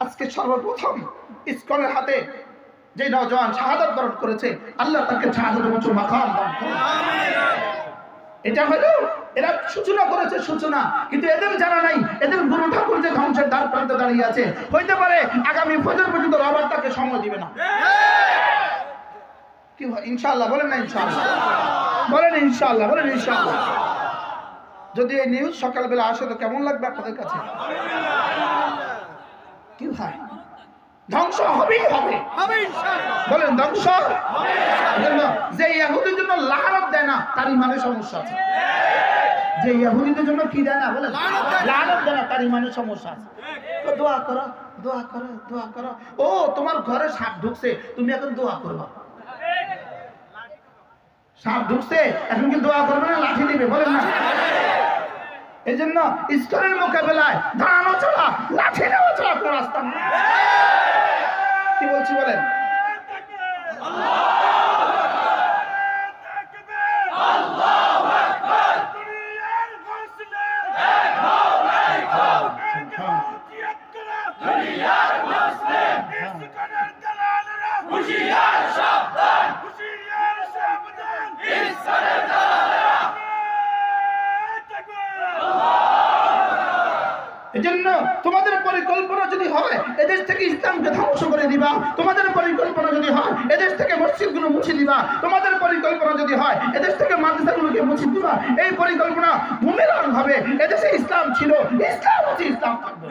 আজকে সর্বপ্রথম ইস্কনের হাতে যে নজওয়ান শাহাদাত বরণ করেছে আল্লাহ তাকে শাহাদাত উচ্চ মাকাম দান করুন। এটা হলো এরা সূচনা করেছে সূচনা কিন্তু এদের জানা নাই এদের গুরু ঠাকুর যে ধ্বংসের দ্বার প্রান্তে দাঁড়িয়ে আছে হইতে পারে আগামী ফজর পর্যন্ত রবার তাকে সময় দিবে না। কি হয়? ইনশাআল্লাহ বলেন না ইনশাআল্লাহ। বলেন ইনশাআল্লাহ বলেন ইনশাআল্লাহ। যদি এই নিউজ সকালবেলা আসে তো কেমন লাগবে আপনাদের কাছে? কি হয় ধ্বংস হবেই হবে। বলেন ধ্বংস? যে ইহুদির জন্য লাহারত দেয় না তার ইমানে সমস্যা আছে। যে ইহুদিদের জন্য কি দেয় না বলেন। লাহারত দেয় না। তার ইমানে সমস্যা আছে। তো দোয়া করো দোয়া করো দোয়া করো। ও তোমার ঘরে সাপ ঢুকছে তুমি এখন দোয়া করবা। সাপ ঢুকছে এখন কি দোয়া করবে না লাঠি দিবে বলেন না। এই জন্য ইস্কনের মোকাবেলায় দাঁড়ানো চলা, লাঠি নেওয়া চলা কোনো রাস্তা নেই কি বলছি বলেন? এজন্য তোমাদের পরিকল্পনা যদি হয় এদেশ থেকে ইসলামকে ধ্বংস করে দিবা। তোমাদের পরিকল্পনা যদি হয় এদেশ থেকে মসজিদগুলো মুছে দিবা। তোমাদের পরিকল্পনা যদি হয় এদেশ থেকে মাদ্রাসাগুলোকে মুছে দিবা। এই পরিকল্পনা বুমেরাং হবে এদেশে ইসলাম ছিল ইসলাম হচ্ছে ইসলাম থাকবে।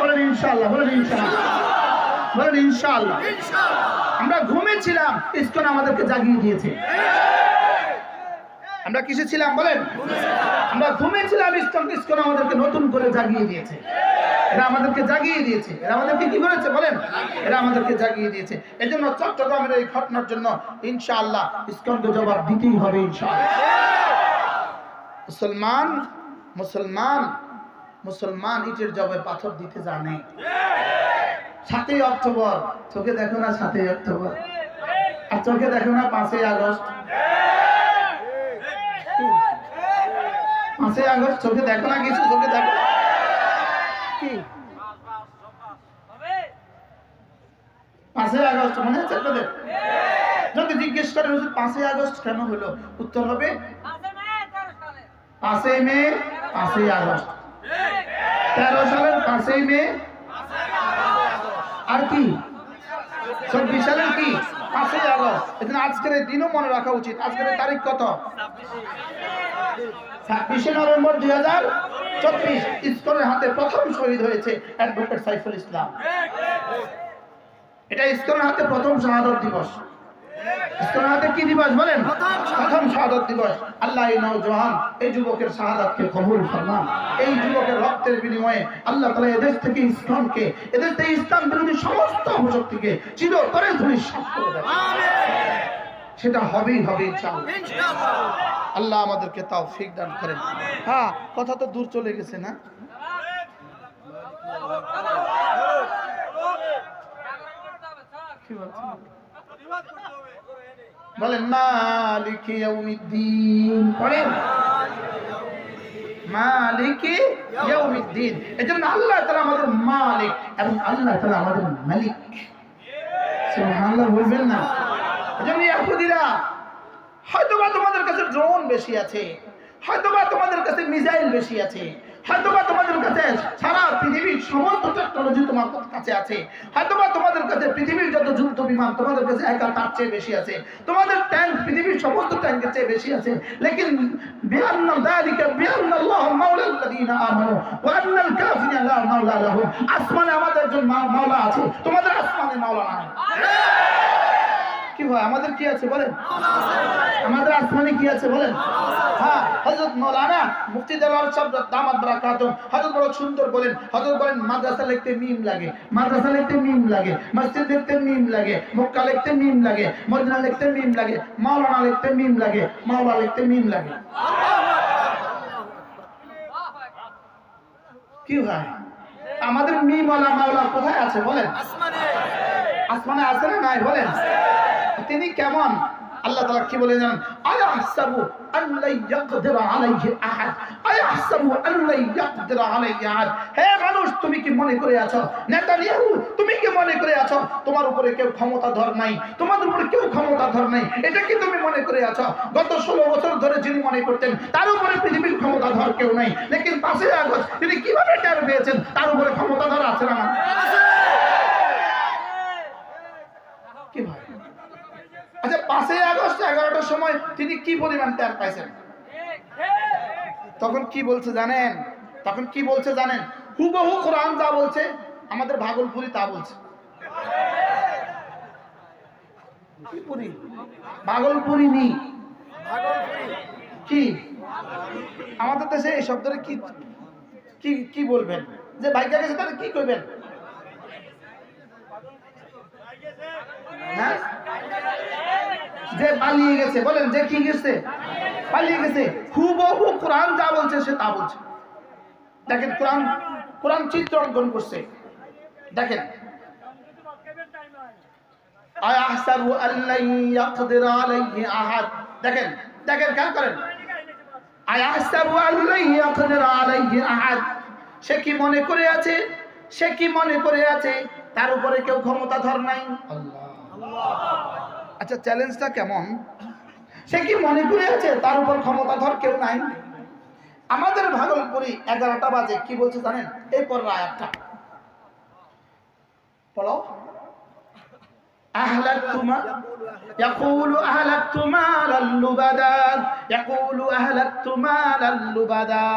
বলেন ইনশাআল্লাহ বলেন ইনশাআল্লাহ বলেন ইনশাআল্লাহ। আমরা ঘুমেছিলাম ইসকন আমাদেরকে জাগিয়ে দিয়েছে। আমরা কিসে ছিলাম বলেন? আমরা ঘুমিয়েছিলাম ইসকন ইসকন আমাদেরকে নতুন করে জাগিয়ে দিয়েছে। এরা আমাদেরকে জাগিয়ে দিয়েছে। এরা আমাদেরকে কি করেছে বলেন? এরা আমাদেরকে জাগিয়ে দিয়েছে। এই জন্য চট্টগ্রামের এই ঘটনার জন্য ইনশাআল্লাহ ইসকনকে জবাব দিতেই হবে ইনশাআল্লাহ। মুসলমান মুসলমান মুসলমান ইটের জবে পাথর দিতে জানে। সাতই অক্টোবর। চোখে দেখো না সাতই অক্টোবর। আর চোখে দেখো না পাঁচই আগস্ট। পাঁচই আগস্ট চোখে দেখো না কিছু, চোখে দেখো। কি? পাঁচই আগস্ট, মনে আছে আপনাদের? যদি জিজ্ঞেস করে হুজুর, পাঁচই আগস্ট কেন হলো? উত্তর হবে, পাঁচই মে, পাঁচই আগস্ট। তেরো সালের পাঁচই মে। আর কি? চব্বিশ সালের কি? আজকের দিনও মনে রাখা উচিত। আজকের তারিখ কত? ছাব্বিশে নভেম্বর দুই হাজার চব্বিশ। ইস্কনের হাতে প্রথম শহীদ হয়েছে অ্যাডভোকেট সাইফুল ইসলাম। এটা ইস্কনের হাতে প্রথম শাহাদত দিবস। ইস্কনের কি দিবস বলেন? প্রথম শাহাদত দিবস। আল্লাহ এই যুবকের শাহাদাতকে কবুল ফরমান। এই যুবকের রক্তের বিনিময়ে আল্লাহ এদেশ থেকে ইসলামকে এদেশ থেকে ইসলাম বিরোধী সমস্ত অপশক্তিকে চিরতরে ধূলিসাৎ করে দেবে। সেটা হবেই হবে আল্লাহ আমাদেরকে তাও ফিক দান করেন। হ্যাঁ কথা তো দূর চলে গেছে না? কি বলছেন? বলেন মালিক ইয়াউমিদ্দিন। পড়েন। মালিক ইয়াউমিদ্দিন। এজন্য আল্লাহ তাআলা আমাদের মালিক এবং আল্লাহ তাআলা আমাদের মালিক। সুবহানাল্লাহ বলবেন না? এজন্য ইহুদিরা হয়তোবা তোমাদের কাছে ড্রোন বেশি আছে, হয়তোবা তোমাদের কাছে মিসাইল বেশি আছে হয়তোবা তোমাদের কাছে সারা পৃথিবীর সমস্ত টেকনোলজি তোমার কাছে আছে। হয়তোবা তোমাদের কাছে পৃথিবীর যত যুদ্ধ বিমান তোমাদের কাছে একা তার চেয়ে বেশি আছে। তোমাদের ট্যাঙ্ক পৃথিবীর সমস্ত ট্যাঙ্কের চেয়ে বেশি আছে। লেকিন বিআন্না যালিকা বিআন্না আল্লাহ মাওলা আল্লাযীনা আমানু ওয়া আন্নাল কাফিরিনা লা মাওলা আসমানে আমাদের মা- মাওলা আছে। তোমাদের আসমানে মাওলা নাই। কি ভাই আমাদের কি আছে বলেন? আমাদের আসমানে কি আছে বলেন? হ্যাঁ হযরত মাওলানা মুফতি শব্দ দামাত বারাকাতুম হযরত বড় সুন্দর বলেন হযরত বলেন মাদ্রাসা লিখতে মিম লাগে। মাদ্রাসা লিখতে মিম লাগে। মসজিদ লিখতে মিম লাগে। মক্কা লিখতে মিম লাগে। মদিনা লিখতে মিম লাগে। মাওলানা লিখতে মিম লাগে। মাওলা লিখতে মিম লাগে। কি ভাই? আমাদের মিমওয়ালা মাওলা কোথায় আছে বলেন? আসমানে। আছে না নাই বলেন? তিনি কেমন? আল্লাহ তাআলা কি বলে জানেন? আয়া হাসাবু আল্লা ইয়াকদির আলাইহি আহাদ আয়াহসাবু আল্লা ইয়াকদির আলাইহি আহাদ হে মানুষ, তুমি কি মনে করে আছো? নেতানিয়াহু, তুমি কি মনে করে আছো? তোমার উপরে কেউ ক্ষমতা ধর নাই। তোমার উপরে কেউ ক্ষমতা ধর নাই। এটা কি তুমি মনে করে আছো? গত ষোলো বছর ধরে যিনি মনে করতেন, তার উপরে পৃথিবীর ক্ষমতা ধর কেউ নাই। লেকিন পাঁচই আগস্ট তিনি কীভাবে টের পেয়েছেন? তার উপরে ক্ষমতা ধর আছে না না কি ভাই আচ্ছা পাঁচই আগস্ট, এগারোটার সময় তিনি কি পরিমাণ টের পাইছেন? তখন কি বলছে জানেন? তখন কি বলছে জানেন? হুবহু কোরআন যা বলছে, আমাদের ভাগলপুরি তা বলছে। ভাগলপুরি? নি। কি? আমাদের দেশে এই শব্দটা কি কি কি বলবেন? যে ভাইকা গেছে তাহলে কি করবেন হ্যাঁ? যে পালিয়ে গেছে, বলেন যে কি গেছে? পালিয়ে গেছে। হুবহু কোরআন যা বলছে সে তা বলছে। দেখেন, কোরআন কোরআন চিত্র অঙ্কন করছে। দেখেন। মনে মনে তার উপরে কেউ ক্ষমতা ধর নাই? আচ্ছা চ্যালেঞ্জটা কেমন সে কি মনে করে আছে তার উপর ক্ষমতা ধর কেউ নাই আমাদের ভাগলপুরি এগারোটা বাজে কি বলছে জানেন এই পর আয়াতটা বলো أهلكت ما يقول أهلكت مالا لبدا يقول أهلكت مالا لبدا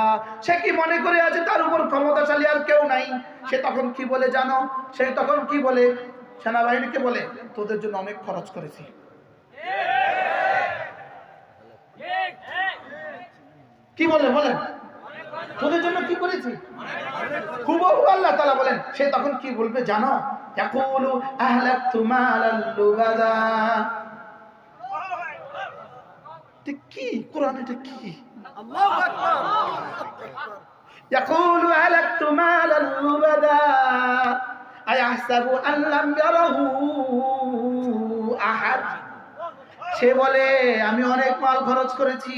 সে কি মনে করে আছে তার উপর ক্ষমতাশালী আর কেউ নাই সে তখন কি বলে জানো সে তখন কি বলে সেনাবাহিনীকে বলে তোদের জন্য অনেক খরচ করেছি। কি বলে বলেন? তোদের জন্য কি করেছি? খুব আল্লাহ তালা বলেন। সে তখন কি বলবে জানো? ইয়াকুলু কি? কোরআন এটা কি? আল্লাম ইয়ারাহু আহাদ। সে বলে, আমি অনেক মাল খরচ করেছি।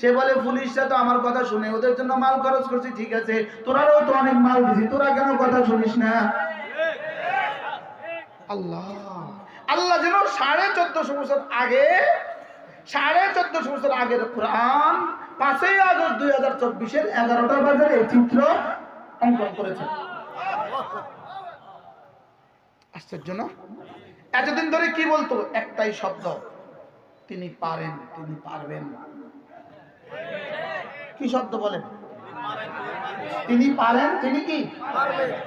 সে বলে, পুলিশরা তো আমার কথা শুনে, ওদের জন্য মাল খরচ করছি, ঠিক আছে। তোরাও তো অনেক মাল দিছি, তোরা কেন কথা শুনিস না? আল্লাহ। আল্লাহ যেন সাড়ে চোদ্দশো বছর আগে, সাড়ে চোদ্দশো বছর আগের কোরআন পাঁচই আগস্ট দুই হাজার চব্বিশের এগারোটা বাজারে চিত্র অঙ্কন করেছে। আশ্চর্য, না? এতদিন ধরে কি বলতো? একটাই শব্দ, তিনি পারেন, তিনি পারবেন কি শব্দ বলেন? তিনি পারেন, তিনি কি?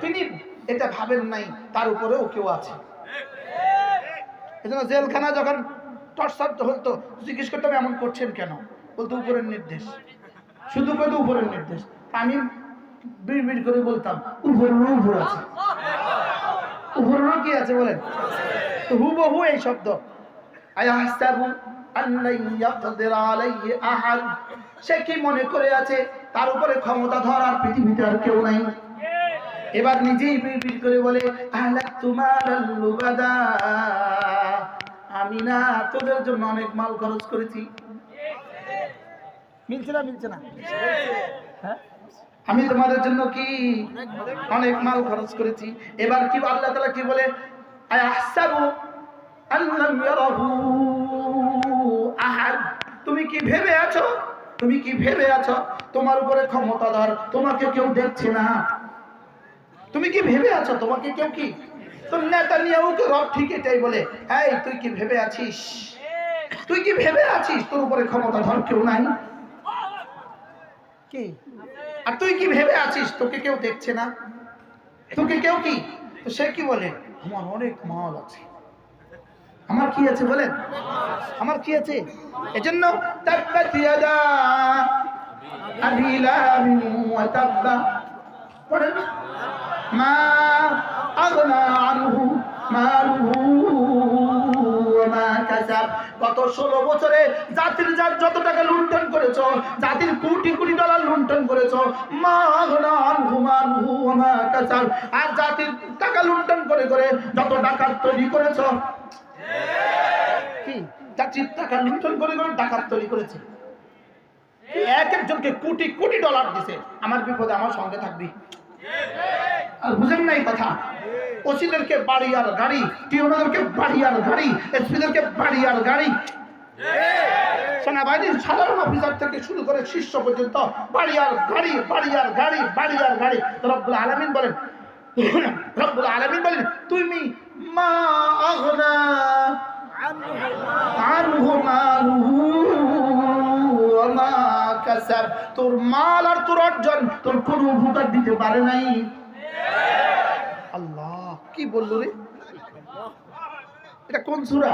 তিনি, এটা ভাবেন নাই, তার উপরেও কেউ আছে। এজন্য জেলখানা যখন টর্চার হতো, জিজ্ঞেস করতাম এমন করছেন কেন? বলতো, উপরের নির্দেশ। শুধু বলতো উপরের নির্দেশ। আমি বিড় করে বলতাম উপরেরও উপর আছে। উপরেরও কি আছে বলেন? হুবহু এই শব্দ। আয়াহসাবু সে কি মনে করে আছে তার উপরে ক্ষমতা ধরার পৃথিবীতে আর কেউ নাই? এবার নিজেই বিড়বিড় করে বলে তোমার আমি না তোদের জন্য অনেক মাল খরচ করেছি। মিলছে না মিলছে না? হ্যাঁ? আমি তোমাদের জন্য কি অনেক মাল খরচ করেছি। এবার কি আল্লাহ তালা কি বলে? তুমি কি ভেবে আছো? তুমি কি ভেবে আছো? তোমার উপরে ক্ষমতাধর তোমাকে কেউ দেখছে না। তুমি কি ভেবে আছো? তোমাকে কেউ কি? তো রব ঠিক এটাই বলে, এই, তুই কি ভেবে আছিস? তুই কি ভেবে আছিস? তোর উপরে ক্ষমতা ধর, কেউ নাই? কি? আর তুই কি ভেবে আছিস? তোকে কেউ দেখছে না। তোকে কেউ কি? তো সে কি বলে? আমার অনেক মাল আছে। আমার কি আছে বলেন? আমার কি আছে? এজন্য? মা গত ষোলো বছরে জাতির যার যত টাকা লুণ্ঠন করেছ, জাতির কোটি কোটি ডলার লুণ্ঠন করেছ আর জাতির টাকা লুণ্ঠন করে করে যত টাকা তৈরি করেছ জাতির টাকা লুণ্ঠন করে করে ডাকাত তৈরি করেছে। এক একজনকে কোটি কোটি ডলার দিছে। আমার বিপদে আমার সঙ্গে থাকবি। আর বুঝেন না কথা। ওসিদেরকে বাড়ি আর গাড়ি টিওনাদেরকে বাড়ি আর গাড়ি, এসপিদেরকে বাড়ি আর গাড়ি। সেনাবাহিনীর সাধারণ অফিসার থেকে শুরু করে শীর্ষ পর্যন্ত বাড়ি আর গাড়ি, বাড়ি আর গাড়ি, বাড়ি আর গাড়ি। রব্বুল আলমিন বলেন, রব্বুল আলমিন বলেন, তুমি মা আগনা আনহু মালুহু তোর মাল আর তোর অর্জন তোর কোনো উপকার দিতে পারে নাই। আল্লাহ কি বলল রে? এটা কোন সূরা?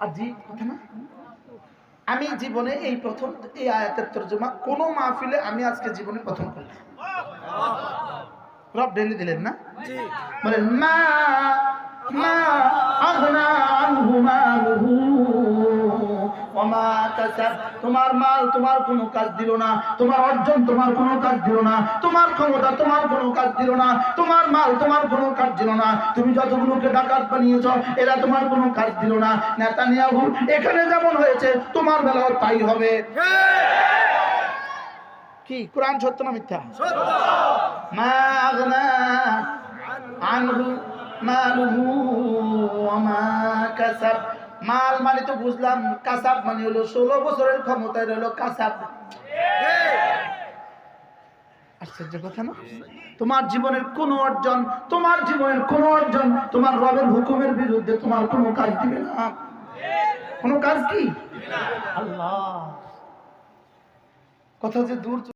আজি কথা না? আমি জীবনে এই প্রথম এই আয়াতের তর্জমা কোনো মাহফিলে আমি আজকে জীবনে প্রথম করলাম রব ঢেলে দিলেন না? বলেন মা মা আগনা আনহু মালুহু তোমার মাল তোমার কোনো কাজ দিল না তোমার অর্জন তোমার কোনো কাজ দিল না তোমার ক্ষমতা তোমার কোনো কাজ দিল না তোমার মাল তোমার কোনো কাজ দিল না তুমি যতগুলোকে ডাকাত বানিয়েছ এরা তোমার কোনো কাজ দিল না। নেতা নেতানিয়াহু এখানে যেমন হয়েছে তোমার বেলাও তাই হবে। কি? কোরআন সত্য না মিথ্যা? মা আগনা আনহু মালুহু ওয়া মা কাসাব। মাল মানে তো বুঝলাম কাসাব মানে হলো ষোলো বছরের ক্ষমতায় রইল কাসাব আশ্চর্য কথা না? তোমার জীবনের কোন অর্জন তোমার জীবনের কোন অর্জন তোমার রবের হুকুমের বিরুদ্ধে তোমার কোনো কাজ দিবে না। কোনো কাজ কি? আল্লাহ। কথা যে দূর